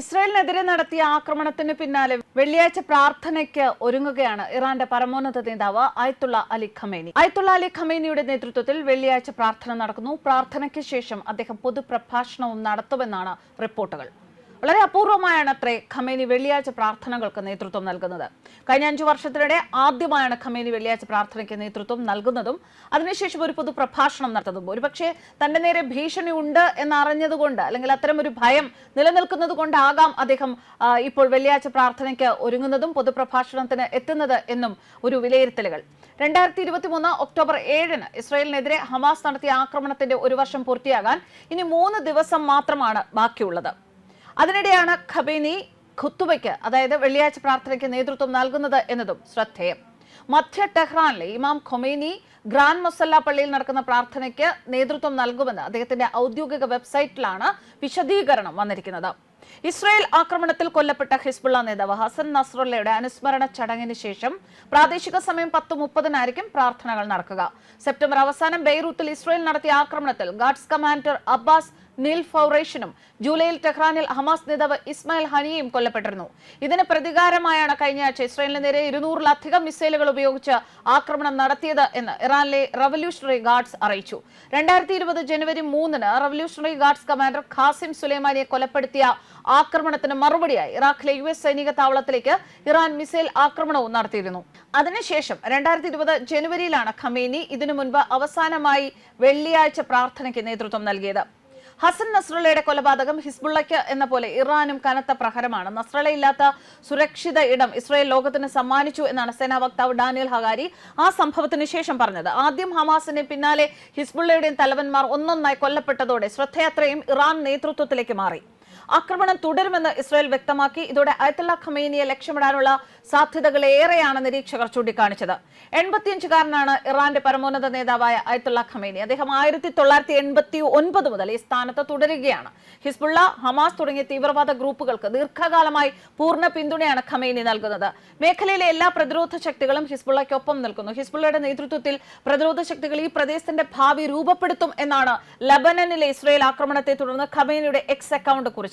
ഇസ്രായേലിനെതിരെ നടത്തിയ ആക്രമണത്തിന് പിന്നാലെ വെള്ളിയാഴ്ച പ്രാർത്ഥനയ്ക്ക് ഒരുങ്ങുകയാണ് ഇറാന്റെ പരമോന്നത നേതാവ് Ayatollah Ali Khamenei. Ayatollah Ali ഖമേനിയുടെ നേതൃത്വത്തിൽ വെള്ളിയാഴ്ച പ്രാർത്ഥന നടക്കുന്നു. പ്രാർത്ഥനയ്ക്ക് ശേഷം അദ്ദേഹം പൊതുപ്രഭാഷണവും നടത്തുമെന്നാണ് റിപ്പോർട്ടുകൾ. വളരെ അപൂർവമായാണ് അത്രേ ഖമേനി വെള്ളിയാഴ്ച പ്രാർത്ഥനകൾക്ക് നേതൃത്വം നൽകുന്നത്. കഴിഞ്ഞ അഞ്ചു വർഷത്തിനിടെ ആദ്യമായാണ് ഖമേനി വെള്ളിയാഴ്ച പ്രാർത്ഥനയ്ക്ക് നേതൃത്വം നൽകുന്നതും അതിനുശേഷം ഒരു പൊതു പ്രഭാഷണം നടത്തുന്നതും. ഒരുപക്ഷെ തന്റെ നേരെ ഭീഷണി ഉണ്ട് എന്നറിഞ്ഞതുകൊണ്ട് അല്ലെങ്കിൽ അത്തരം ഒരു ഭയം നിലനിൽക്കുന്നത് കൊണ്ടാകാം അദ്ദേഹം ഇപ്പോൾ വെള്ളിയാഴ്ച പ്രാർത്ഥനയ്ക്ക് ഒരുങ്ങുന്നതും പൊതുപ്രഭാഷണത്തിന് എത്തുന്നത് എന്നും ഒരു വിലയിരുത്തലുകൾ. രണ്ടായിരത്തി ഇരുപത്തി മൂന്ന് ഒക്ടോബർ ഏഴിന് ഇസ്രായേലിനെതിരെ ഹമാസ് നടത്തിയ ആക്രമണത്തിന്റെ ഒരു വർഷം പൂർത്തിയാകാൻ ഇനി മൂന്ന് ദിവസം മാത്രമാണ് ബാക്കിയുള്ളത്. അതിനിടെയാണ് ഖബേനി ഖുത്തുബയ്ക്ക് അതായത് വെള്ളിയാഴ്ച പ്രാർത്ഥനയ്ക്ക് നേതൃത്വം നൽകുന്നത് എന്നതും ശ്രദ്ധേയം. മധ്യ ടെഹ്റാനിലെ ഇമാം ഖൊമേനി ഗ്രാൻഡ് മൊസല്ല പള്ളിയിൽ നടക്കുന്ന പ്രാർത്ഥനയ്ക്ക് നേതൃത്വം നൽകുമെന്ന് അദ്ദേഹത്തിന്റെ ഔദ്യോഗിക വെബ്സൈറ്റിലാണ് വിശദീകരണം വന്നിരിക്കുന്നത്. ഇസ്രായേൽ ആക്രമണത്തിൽ കൊല്ലപ്പെട്ട ഹിസ്ബുള്ള നേതാവ് ഹസൻ നസ്രുള്ളയുടെ അനുസ്മരണ ചടങ്ങിന് ശേഷം പ്രാദേശിക സമയം പത്ത് മുപ്പതിനായിരിക്കും പ്രാർത്ഥനകൾ നടക്കുക. സെപ്റ്റംബർ അവസാനം ബെയ്റൂത്തിൽ ഇസ്രായേൽ നടത്തിയ ആക്രമണത്തിൽ ഗാർഡ്സ് കമാൻഡർ അബ്ബാസ് നീൽ ഫൗറേഷനും ജൂലൈയിൽ ടെഹ്റാനിൽ ഹമാസ് നേതാവ് ഇസ്മായിൽ ഹനിയയും കൊല്ലപ്പെട്ടിരുന്നു. ഇതിന് പ്രതികാരമായാണ് കഴിഞ്ഞ ആഴ്ച ഇസ്രായേലിന് നേരെ ഇരുന്നൂറിലധികം മിസൈലുകൾ ഉപയോഗിച്ച് ആക്രമണം നടത്തിയത് എന്ന് ഇറാനിലെ റവല്യൂഷണറി ഗാർഡ്സ് അറിയിച്ചു. രണ്ടായിരത്തി ഇരുപത് ജനുവരി മൂന്നിന് റവല്യൂഷണറി ഗാർഡ്സ് കമാൻഡർ ഖാസിം സുലൈമാനിയെ കൊലപ്പെടുത്തിയ ആക്രമണത്തിന് മറുപടിയായി ഇറാഖിലെ യു എസ് സൈനിക താവളത്തിലേക്ക് ഇറാൻ മിസൈൽ ആക്രമണവും നടത്തിയിരുന്നു. അതിനുശേഷം രണ്ടായിരത്തി ഇരുപത് ജനുവരിയിലാണ് ഖമേനി ഇതിനു മുൻപ് അവസാനമായി വെള്ളിയാഴ്ച പ്രാർത്ഥനയ്ക്ക് നേതൃത്വം നൽകിയത്. ഹസൻ നസ്രളയുടെ കൊലപാതകം ഹിസ്ബുള്ളയ്ക്ക് എന്ന പോലെ ഇറാനും കനത്ത പ്രഹരമാണ്. നസ്രള സുരക്ഷിത ഇടം ഇസ്രായേൽ ലോകത്തിന് സമ്മാനിച്ചു എന്നാണ് സേനാ വക്താവ് ഡാനിയൽ ഹഗാരി ആ സംഭവത്തിന് ശേഷം പറഞ്ഞത്. ആദ്യം ഹമാസിന് പിന്നാലെ ഹിസ്ബുള്ളയുടെയും തലവന്മാർ ഒന്നൊന്നായി കൊല്ലപ്പെട്ടതോടെ ശ്രദ്ധയത്രയും ഇറാൻ നേതൃത്വത്തിലേക്ക് മാറി. ആക്രമണം തുടരുമെന്ന് ഇസ്രായേൽ വ്യക്തമാക്കി. ഇതോടെ അയത്തുള്ള ഖമേനിയെ ലക്ഷ്യമിടാനുള്ള സാധ്യതകൾ ഏറെയാണ് നിരീക്ഷകർ ചൂണ്ടിക്കാണിച്ചത്. എൺപത്തിയഞ്ചുകാരനാണ് ഇറാന്റെ പരമോന്നത നേതാവായ അയത്തുള്ള ഖമേനി. അദ്ദേഹം ആയിരത്തി തൊള്ളായിരത്തി എൺപത്തി ഒൻപത് മുതൽ ഈ സ്ഥാനത്ത് തുടരുകയാണ്. ഹിസ്ബുള്ള ഹമാസ് തുടങ്ങിയ തീവ്രവാദ ഗ്രൂപ്പുകൾക്ക് ദീർഘകാലമായി പൂർണ പിന്തുണയാണ് ഖമേനി നൽകുന്നത്. മേഖലയിലെ എല്ലാ പ്രതിരോധ ശക്തികളും ഹിസ്ബുള്ളയ്ക്കൊപ്പം നിൽക്കുന്നു. ഹിസ്ബുള്ളയുടെ നേതൃത്വത്തിൽ പ്രതിരോധ ശക്തികൾ ഈ പ്രദേശത്തിന്റെ ഭാവി രൂപപ്പെടുത്തും എന്നാണ് ലബനനിലെ ഇസ്രായേൽ ആക്രമണത്തെ തുടർന്ന് ഖമേനിയുടെ എക്സ് അക്കൗണ്ട് കുറിച്ചത്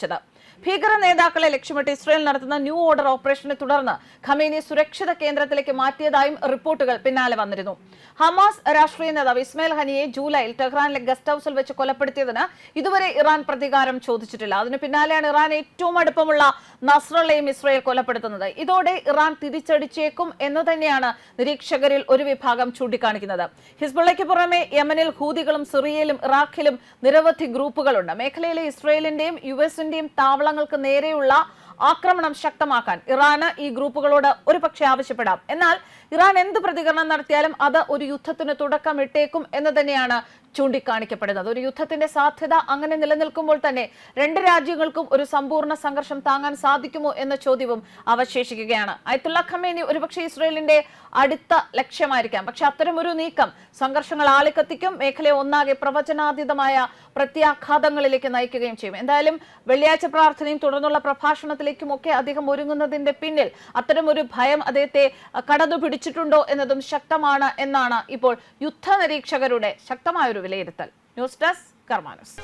ഭീകര നേതാക്കളെ ലക്ഷ്യമിട്ട് ഇസ്രയേൽ നടത്തുന്ന ന്യൂ ഓർഡർ ഓപ്പറേഷനെ തുടർന്ന് ഖമേനിയെ സുരക്ഷിത കേന്ദ്രത്തിലേക്ക് മാറ്റിയതായും റിപ്പോർട്ടുകൾ പിന്നാലെ വന്നിരുന്നു. ഹമാസ് രാഷ്ട്രീയ നേതാവ് ഇസ്മയിൽ ഹനിയെ ജൂലൈയിൽ ടെഹ്റാനിലെ ഗസ്റ്റ് ഹൌസിൽ വെച്ച് കൊലപ്പെടുത്തിയതിന് ഇതുവരെ ഇറാൻ പ്രതികാരം ചോദിച്ചിട്ടില്ല. അതിന് പിന്നാലെയാണ് ഇറാൻ ഏറ്റവും അടുപ്പമുള്ള നസ്രളയും ഇസ്രയേൽ കൊലപ്പെടുത്തുന്നത്. ഇതോടെ ഇറാൻ തിരിച്ചടിച്ചേക്കും എന്ന് തന്നെയാണ് നിരീക്ഷകരിൽ ഒരു വിഭാഗം ചൂണ്ടിക്കാണിക്കുന്നത്. ഹിസ്ബുള്ളയ്ക്ക് പുറമെ യമനിൽ ഹൂതികളും സിറിയയിലും ഇറാഖിലും നിരവധി ഗ്രൂപ്പുകളുണ്ട്. മേഖലയിലെ ഇസ്രയേലിന്റെയും യു എസിന്റെയും താവളങ്ങൾക്ക് നേരെയുള്ള ആക്രമണം ശക്തമാക്കാൻ ഇറാന് ഈ ഗ്രൂപ്പുകളോട് ഒരു പക്ഷേ ആവശ്യപ്പെടാം. എന്നാൽ ഇറാൻ എന്ത് പ്രതികരണം നടത്തിയാലും അത് ഒരു യുദ്ധത്തിന് തുടക്കമിട്ടേക്കും എന്ന് തന്നെയാണ് ചൂണ്ടിക്കാണിക്കപ്പെടുന്നത്. ഒരു യുദ്ധത്തിന്റെ സാധ്യത അങ്ങനെ നിലനിൽക്കുമ്പോൾ തന്നെ രണ്ട് രാജ്യങ്ങൾക്കും ഒരു സമ്പൂർണ സംഘർഷം താങ്ങാൻ സാധിക്കുമോ എന്ന ചോദ്യവും അവശേഷിക്കുകയാണ്. അയത്തുള്ള ഖമേനി ഒരുപക്ഷെ ഇസ്രയേലിന്റെ അടുത്ത ലക്ഷ്യമായിരിക്കാം. പക്ഷെ അത്തരമൊരു നീക്കം സംഘർഷങ്ങൾ ആളിക്കത്തിക്കും മേഖലയെ ഒന്നാകെ പ്രവചനാതീതമായ പ്രത്യാഘാതങ്ങളിലേക്ക് നയിക്കുകയും ചെയ്യും. എന്തായാലും വെള്ളിയാഴ്ച പ്രാർത്ഥനയും തുടർന്നുള്ള പ്രഭാഷണത്തിലേക്കും ഒക്കെ അദ്ദേഹം ഒരുങ്ങുന്നതിന്റെ പിന്നിൽ അത്തരമൊരു ഭയം അദ്ദേഹത്തെ കടന്നു പിടിച്ചിട്ടുണ്ടോ എന്നതും ശക്തമാണ് എന്നാണ് ഇപ്പോൾ യുദ്ധ നിരീക്ഷകരുടെ ശക്തമായൊരു വിലയിരുത്തൽ. News desk കർമാനസ്.